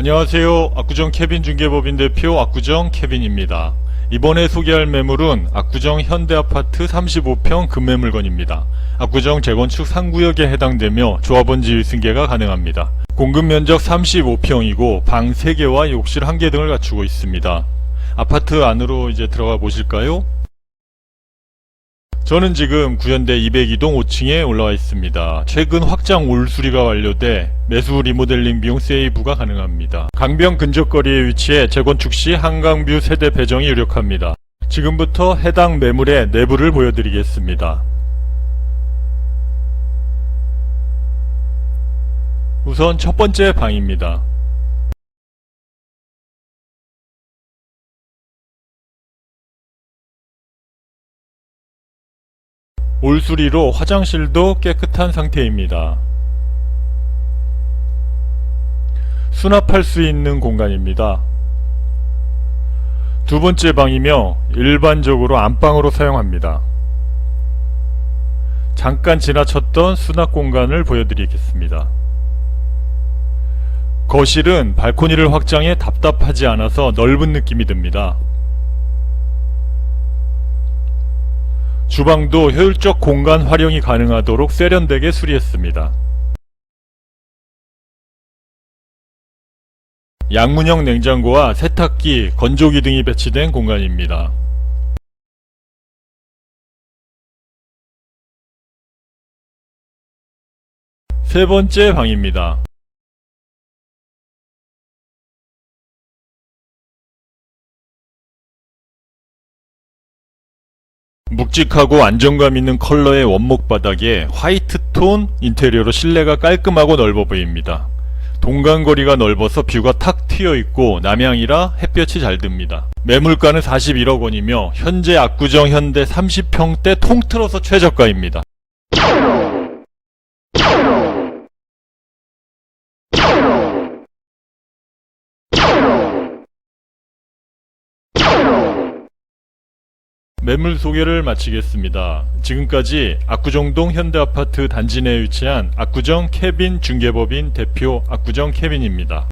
안녕하세요. 압구정 케빈 중개법인 대표 압구정 케빈입니다. 이번에 소개할 매물은 압구정 현대아파트 35평 급매물건입니다. 압구정 재건축 3구역에 해당되며 조합원 지위 승계가 가능합니다. 공급 면적 35평이고 방 3개와 욕실 1개 등을 갖추고 있습니다. 아파트 안으로 이제 들어가 보실까요? 저는 지금 구현대 202동 5층에 올라와 있습니다. 최근 확장 올 수리가 완료돼 매수 리모델링 비용 세이브가 가능합니다. 강변 근접거리에 위치해 재건축 시 한강뷰 세대 배정이 유력합니다. 지금부터 해당 매물의 내부를 보여드리겠습니다. 우선 첫 번째 방입니다. 올수리로 화장실도 깨끗한 상태입니다. 수납할 수 있는 공간입니다. 두 번째 방이며 일반적으로 안방으로 사용합니다. 잠깐 지나쳤던 수납 공간을 보여드리겠습니다. 거실은 발코니를 확장해 답답하지 않아서 넓은 느낌이 듭니다. 주방도 효율적 공간 활용이 가능하도록 세련되게 수리했습니다. 양문형 냉장고와 세탁기, 건조기 등이 배치된 공간입니다. 세 번째 방입니다. 묵직하고 안정감 있는 컬러의 원목 바닥에 화이트 톤 인테리어로 실내가 깔끔하고 넓어 보입니다. 동간거리가 넓어서 뷰가 탁 트여 있고 남향이라 햇볕이 잘 듭니다. 매물가는 41억 원이며 현재 압구정 현대 30평대 통틀어서 최저가입니다. 매물 소개를 마치겠습니다. 지금까지 압구정동 현대아파트 단지 내에 위치한 압구정 케빈 중개법인 대표 압구정 케빈입니다.